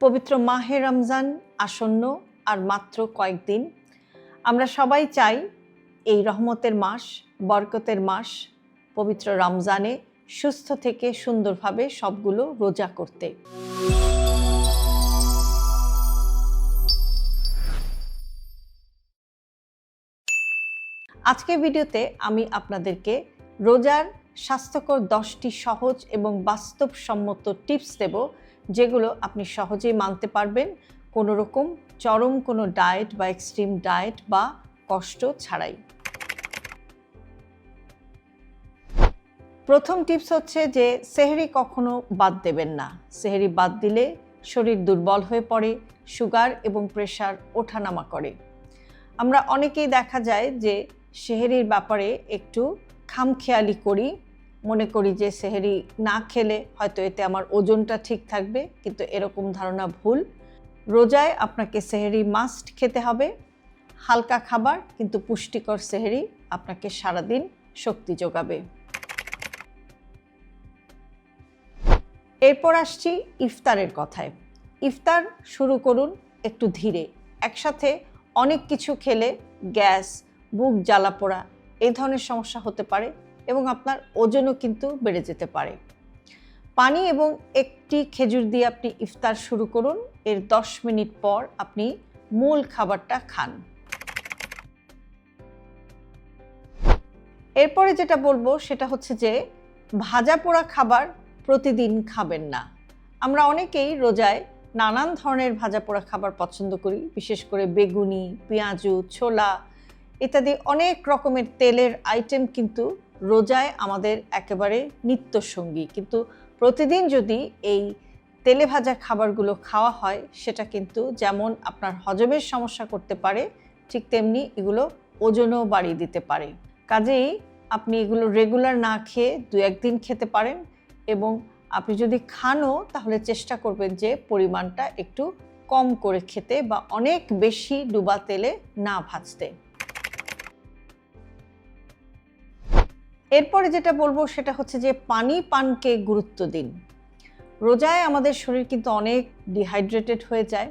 পবিত্র মাহে রমজান আসন্ন আর মাত্র কয়েকদিন। আমরা সবাই চাই এই রহমতের মাস, বরকতের মাস, পবিত্র রমজানে সুস্থ থেকে সুন্দরভাবে সবগুলো রোজা করতে। আজকের ভিডিওতে আমি আপনাদেরকে রোজার স্বাস্থ্যকর দশটি সহজ এবং বাস্তবসম্মত টিপস দেব যেগুলো আপনি সহজেই মানতে পারবেন। কোনো রকম চরম কোনো ডায়েট বা এক্সট্রিম ডায়েট বা কষ্ট ছাড়াই। প্রথম টিপস হচ্ছে যে, সেহরি কখনো বাদ দেবেন না। সেহরি বাদ দিলে শরীর দুর্বল হয়ে পড়ে, সুগার এবং প্রেশার ওঠানামা করে। আমরা অনেকেই দেখা যায় যে, সেহেরির ব্যাপারে একটু খামখেয়ালি করি মনে করি যে সেহেরি না খেলে হয়তো এতে আমার ওজনটা ঠিক থাকবে, কিন্তু এরকম ধারণা ভুল। রোজায় আপনাকে সেহেরি মাস্ট খেতে হবে। হালকা খাবার, কিন্তু পুষ্টিকর সেহেরি আপনাকে সারাদিন শক্তি যোগাবে। এরপর আসছি ইফতারের কথায়। ইফতার শুরু করুন একটু ধীরে। একসাথে অনেক কিছু খেলে গ্যাস, বুক জ্বালা পোড়া, এই ধরনের সমস্যা হতে পারে। এবং আপনার ওজনও কিন্তু বেড়ে যেতে পারে। পানি এবং একটি খেজুর দিয়ে আপনি ইফতার শুরু করুন। এর দশ মিনিট পর আপনি মূল খাবারটা খান। এরপরে যেটা বলব সেটা হচ্ছে যে, ভাজা পোড়া খাবার প্রতিদিন খাবেন না। আমরা অনেকেই রোজায় নানান ধরনের ভাজা পোড়া খাবার পছন্দ করি, বিশেষ করে বেগুনি, পেঁয়াজু, ছোলা ইত্যাদি অনেক রকমের তেলের আইটেম কিন্তু রোজায় আমাদের একেবারে নিত্যসঙ্গী। কিন্তু প্রতিদিন যদি এই তেলে ভাজা খাবারগুলো খাওয়া হয়, সেটা কিন্তু যেমন আপনার হজমের সমস্যা করতে পারে, ঠিক তেমনি এগুলো ওজনও বাড়িয়ে দিতে পারে। কাজেই আপনি এগুলো রেগুলার না খেয়ে দু একদিন খেতে পারেন এবং আপনি যদি খানও, তাহলে চেষ্টা করবেন যে পরিমাণটা একটু কম করে খেতে বা অনেক বেশি ডুবা তেলে না ভাজতে। এরপরে যেটা বলব সেটা হচ্ছে যে পানি পানকে গুরুত্ব দিন। রোজায় আমাদের শরীর কিন্তু অনেক ডিহাইড্রেটেড হয়ে যায়,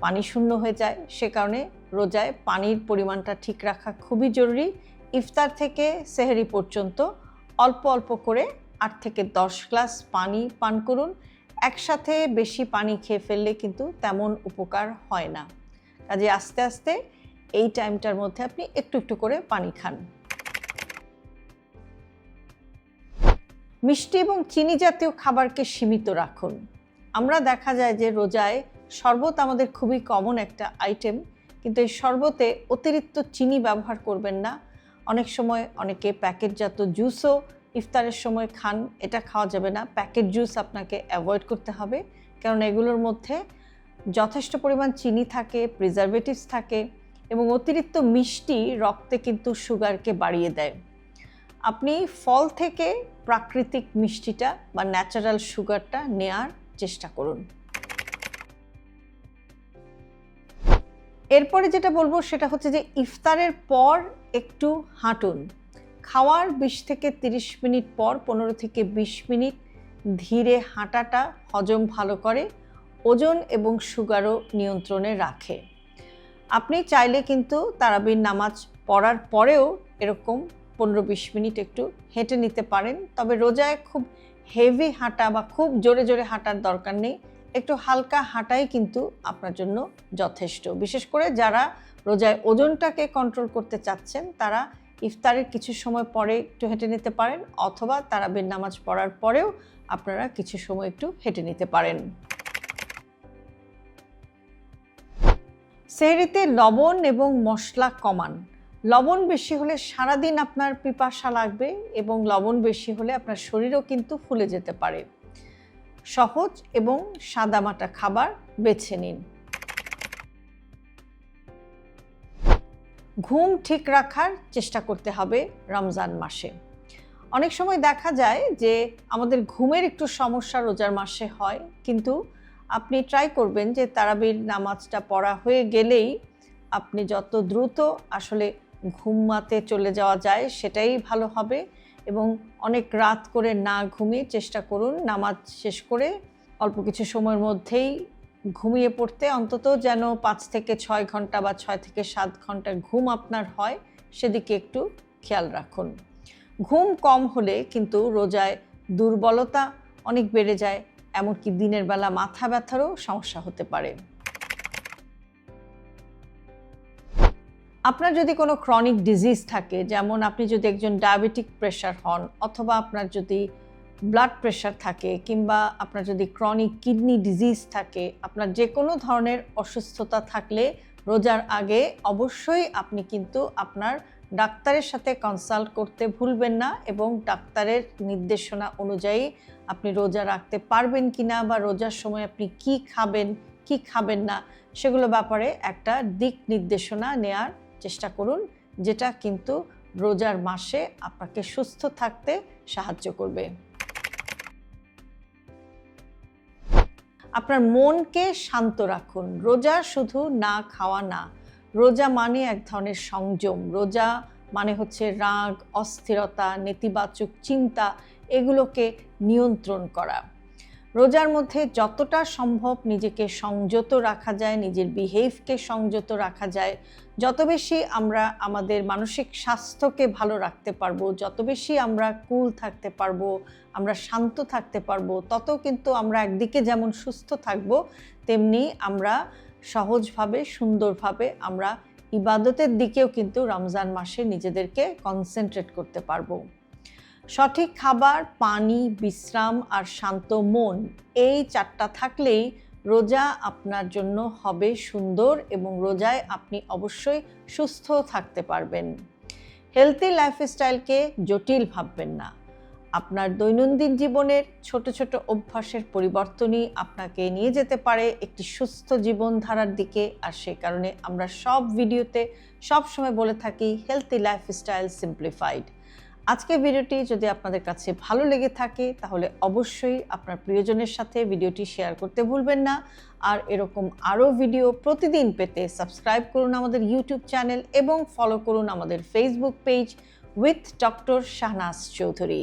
পানি শূন্য হয়ে যায়, সে কারণে রোজায় পানির পরিমাণটা ঠিক রাখা খুবই জরুরি। ইফতার থেকে সেহেরি পর্যন্ত অল্প অল্প করে আট থেকে দশ গ্লাস পানি পান করুন। একসাথে বেশি পানি খেয়ে ফেললে কিন্তু তেমন উপকার হয় না। কাজে আস্তে আস্তে এই টাইমটার মধ্যে আপনি একটু একটু করে পানি খান। মিষ্টি এবং চিনি জাতীয় খাবারকে সীমিত রাখুন। আমরা দেখা যায় যে রোজায় শরবত আমাদের খুবই কমন একটা আইটেম কিন্তু এই শরবতে অতিরিক্ত চিনি ব্যবহার করবেন না। অনেক সময় অনেকে প্যাকেটজাত জুসও ইফতারের সময় খান, এটা খাওয়া যাবে না। প্যাকেট জুস আপনাকে অ্যাভয়েড করতে হবে, কারণ এগুলোর মধ্যে যথেষ্ট পরিমাণ চিনি থাকে প্রিজারভেটিভস থাকে এবং অতিরিক্ত মিষ্টি রক্তে কিন্তু সুগারকে বাড়িয়ে দেয়। আপনি ফল থেকে প্রাকৃতিক মিষ্টিটা বা ন্যাচারাল সুগারটা নেয়ার চেষ্টা করুন। এরপরে যেটা বলব সেটা হচ্ছে যে ইফতারের পর একটু হাঁটুন। খাওয়ার বিশ থেকে তিরিশ মিনিট পর, পনেরো থেকে বিশ মিনিট ধীরে হাঁটাটা হজম ভালো করে, ওজন এবং সুগারও নিয়ন্ত্রণে রাখে। আপনি চাইলে কিন্তু তারাবির নামাজ পড়ার পরেও এরকম পনেরো বিশ মিনিট একটু হেঁটে নিতে পারেন। তবে রোজায় খুব হেভি হাঁটা বা খুব জোরে জোরে হাঁটার দরকার নেই। একটু হালকা হাঁটাই কিন্তু আপনার জন্য যথেষ্ট। বিশেষ করে যারা রোজায় ওজনটাকে কন্ট্রোল করতে চাচ্ছেন, তারা ইফতারের কিছু সময় পরে একটু হেঁটে নিতে পারেন, অথবা তারাবির নামাজ পড়ার পরেও আপনারা কিছু সময় একটু হেঁটে নিতে পারেন। সেহরিতে লবণ এবং মশলা কমান। লবণ বেশি হলে সারাদিন আপনার পিপাসা লাগবে এবং লবণ বেশি হলে আপনার শরীরও কিন্তু ফুলে যেতে পারে। সহজ এবং সাদামাটা খাবার বেছে নিন। ঘুম ঠিক রাখার চেষ্টা করতে হবে রমজান মাসে। অনেক সময় দেখা যায় যে আমাদের ঘুমের একটু সমস্যা রোজার মাসে হয়, কিন্তু আপনি ট্রাই করবেন যে তারাবির নামাজটা পড়া হয়ে গেলেই আপনি যত দ্রুত আসলে ঘুমাতে চলে যাওয়া যায়, সেটাই ভালো হবে। এবং অনেক রাত করে না ঘুমিয়ে চেষ্টা করুন, নামাজ শেষ করে অল্প কিছু সময়ের মধ্যেই ঘুমিয়ে পড়তে। অন্তত যেন পাঁচ থেকে ছয় ঘণ্টা বা ছয় থেকে সাত ঘণ্টার ঘুম আপনার হয়, সেদিকে একটু খেয়াল রাখুন। ঘুম কম হলে কিন্তু রোজায় দুর্বলতা অনেক বেড়ে যায়, এমনকি দিনের বেলা মাথা ব্যথারও সমস্যা হতে পারে। আপনার যদি কোনো ক্রনিক ডিজিজ থাকে, যেমন আপনি যদি একজন ডায়াবেটিক প্রেশার হন, অথবা আপনার যদি ব্লাড প্রেশার থাকে, কিংবা আপনার যদি ক্রনিক কিডনি ডিজিজ থাকে, আপনার যে কোনো ধরনের অসুস্থতা থাকলে রোজার আগে অবশ্যই আপনি কিন্তু আপনার ডাক্তারের সাথে কনসাল্ট করতে ভুলবেন না এবং ডাক্তারের নির্দেশনা অনুযায়ী আপনি রোজা রাখতে পারবেন কি না বা রোজার সময় আপনি কি খাবেন কি খাবেন না, সেগুলো ব্যাপারে একটা দিক নির্দেশনা নেয়ার চেষ্টা করুন, যেটা কিন্তু রোজার মাসে আপনাকে সুস্থ থাকতে সাহায্য করবে। আপনার মনকে শান্ত রাখুন। রোজা শুধু না খাওয়া না, রোজা মানে এক ধরনের সংযম। রোজা মানে হচ্ছে রাগ, অস্থিরতা, নেতিবাচক চিন্তা, এগুলোকে নিয়ন্ত্রণ করা। রোজার মধ্যে যতটা সম্ভব নিজেকে সংযত রাখা যায়, নিজের বিহেভকে সংযত রাখা যায়। যত বেশি আমরা আমাদের মানসিক স্বাস্থ্যকে ভালো রাখতে পারব, যত বেশি আমরা কুল থাকতে পারব, আমরা শান্ত থাকতে পারব, তত কিন্তু আমরা একদিকে যেমন সুস্থ থাকব, তেমনি আমরা সহজভাবে, সুন্দরভাবে আমরা ইবাদতের দিকেও কিন্তু রমজান মাসে নিজেদেরকে কনসেন্ট্রেট করতে পারব। সঠিক খাবার, পানি, বিশ্রাম আর শান্ত মন এই চারটা থাকলেই রোজা আপনার জন্য হবে সুন্দর এবং রোজায় আপনি অবশ্যই সুস্থ থাকতে পারবেন। হেলদি লাইফস্টাইলকে জটিল ভাববেন না। আপনার দৈনন্দিন জীবনের ছোট ছোট অভ্যাসের পরিবর্তনই আপনাকে নিয়ে যেতে পারে একটি সুস্থ জীবনধারার দিকে আর সে কারণে আমরা সব ভিডিওতে সব সময় বলে থাকি হেলদি লাইফস্টাইল সিম্পলিফাইড আজকের ভিডিওটি যদি আপনাদের কাছে ভালো লেগে থাকে, তাহলে অবশ্যই আপনার প্রিয়জনের সাথে ভিডিওটি শেয়ার করতে ভুলবেন না। আর এরকম আরও ভিডিও প্রতিদিন পেতে সাবস্ক্রাইব করুন আমাদের ইউটিউব চ্যানেল এবং ফলো করুন আমাদের Facebook page with doctor Shahnaz Chowdhury